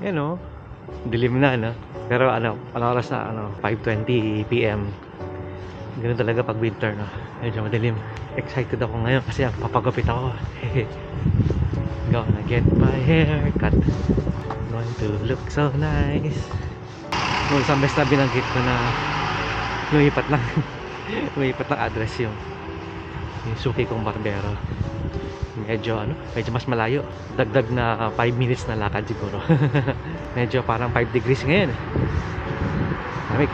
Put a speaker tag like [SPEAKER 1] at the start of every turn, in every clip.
[SPEAKER 1] Yan o. Dilim na, no? Pero ano, ano oras na, ano, 5.20 p.m. Ganun talaga pag winter, no? Medyo madilim. Excited ako ngayon kasi ang papagupit ako. Gonna get my hair cut. Going to look so nice. Nung isang beses na binanggit ko na lumipat lang. lumipat lang address yung yung suki kong barbero. Medyo ano, medyo mas malayo. Dagdag na 5 minutes na lakad siguro. medyo parang 5 degrees ngayon. Lamig.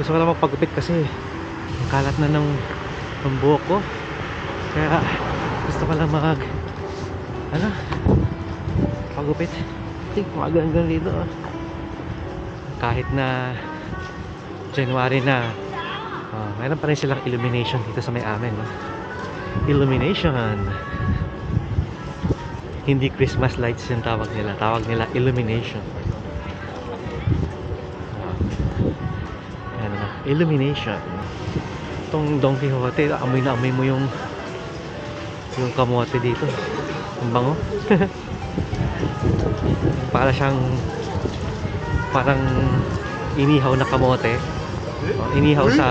[SPEAKER 1] Gusto ko lang magpagupit kasi ang kalat na ng, ng buhok ko. Kaya gusto ko lang mag ano pagupit. Tik, umaga hanggang dito. oh. Kahit na January na oh, mayroon pa rin silang illumination dito sa may amin. No? Illumination. Hindi Christmas lights yung tawag nila. Tawag nila illumination. Ayan na. Illumination. Itong Don Quixote, amoy na amoy mo yung yung kamote dito. Ang bango. Para siyang parang inihaw na kamote. Oh, inihaw sa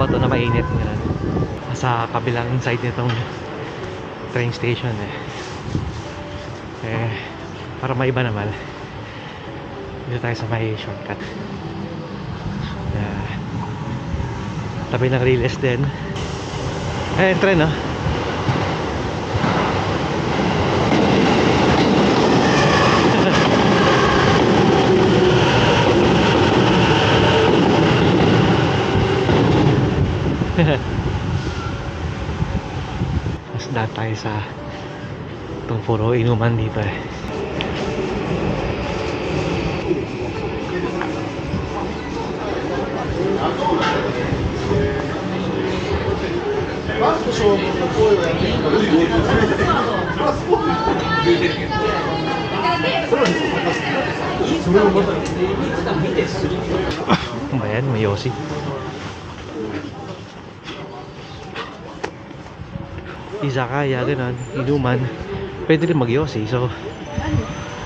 [SPEAKER 1] bato na mainit ganun. Sa kabilang side nitong train station eh. Eh, para maiba naman. Dito tayo sa may shortcut. Yeah. Tabi ng Riles din. Eh, tren, no? Mas tayo sa itong puro inuman dito eh. Ano ba yan? May yosi. Izakaya, ganun, inuman. Pwede rin mag-yosi. So,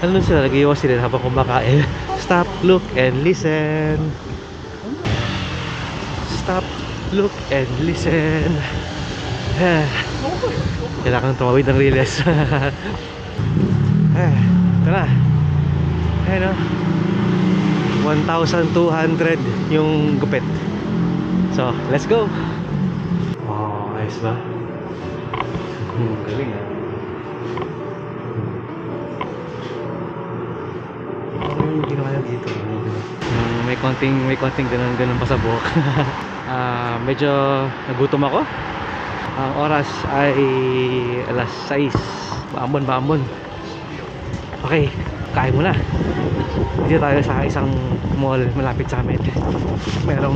[SPEAKER 1] ano nun sila, nag-yosi rin habang kumakain. Stop, look, and listen. Stop, look, and listen. Kailangan tumawid ng riles. eh, na. Ayun o. 1,200 yung gupit. So, let's go! Oh, ayos ba? Hmm, galing ah. Ano yung ginawa niya dito? Hmm, may konting, may konting ganun ganun pa sa buhok. Ah, medyo nagutom ako. Ang oras ay alas 6. Baambon, baambon. Okay, kain muna. Dito tayo sa isang mall malapit sa amin. Merong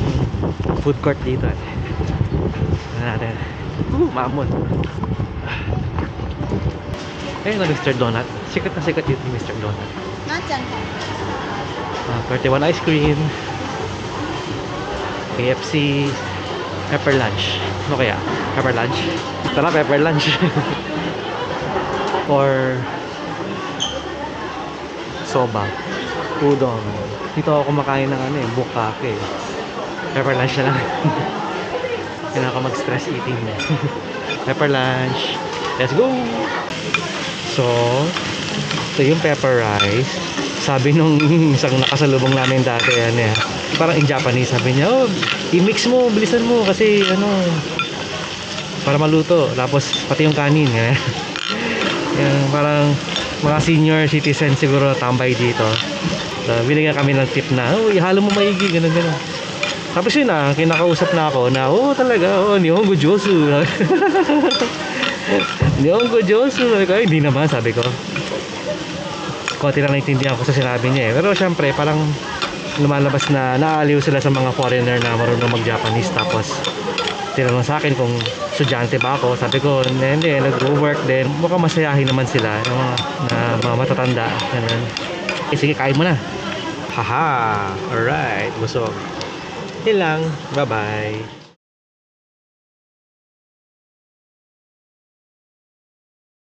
[SPEAKER 1] food court dito. Ano natin? Uh, mamon. Ayun na Mr. Donut. Sikat na sikat dito ni Mr. Donut.
[SPEAKER 2] Nasaan ka?
[SPEAKER 1] Ah, uh, 41 ice cream. KFC. Pepper lunch. Ano kaya? Pepper lunch? Tara, pepper lunch. Or soba. Udon. Dito ako kumakain ng ano eh, bukake. Pepper lunch na lang. Kailangan ko mag-stress eating na. pepper lunch. Let's go! So, ito yung pepper rice. Sabi nung isang nakasalubong namin dati, ano eh, parang in Japanese, sabi niya, oh, i-mix mo, bilisan mo, kasi ano, para maluto. Tapos, pati yung kanin, eh. Yan, parang mga senior citizen siguro tambay dito. So, binigyan kami ng tip na, oh, ihalo mo maigi, ganun, ganun. Tapos yun ah, kinakausap na ako na, oh talaga, oh, Nihongo Josu. Nihongo Josu. Sabi ko, "Ay, hindi naman, sabi ko. Konti lang naintindihan ko sa sinabi niya eh. Pero syempre, parang lumalabas na naaaliw sila sa mga foreigner na marunong mag-Japanese. Tapos, tinanong sa akin kung estudyante ba ako. Sabi ko, hindi nag-work din. Mukhang masayahin naman sila. Yung mga, na, mga matatanda. Ganun. Eh, sige, kain mo na. Haha! Alright, busog. Yun lang. Bye-bye.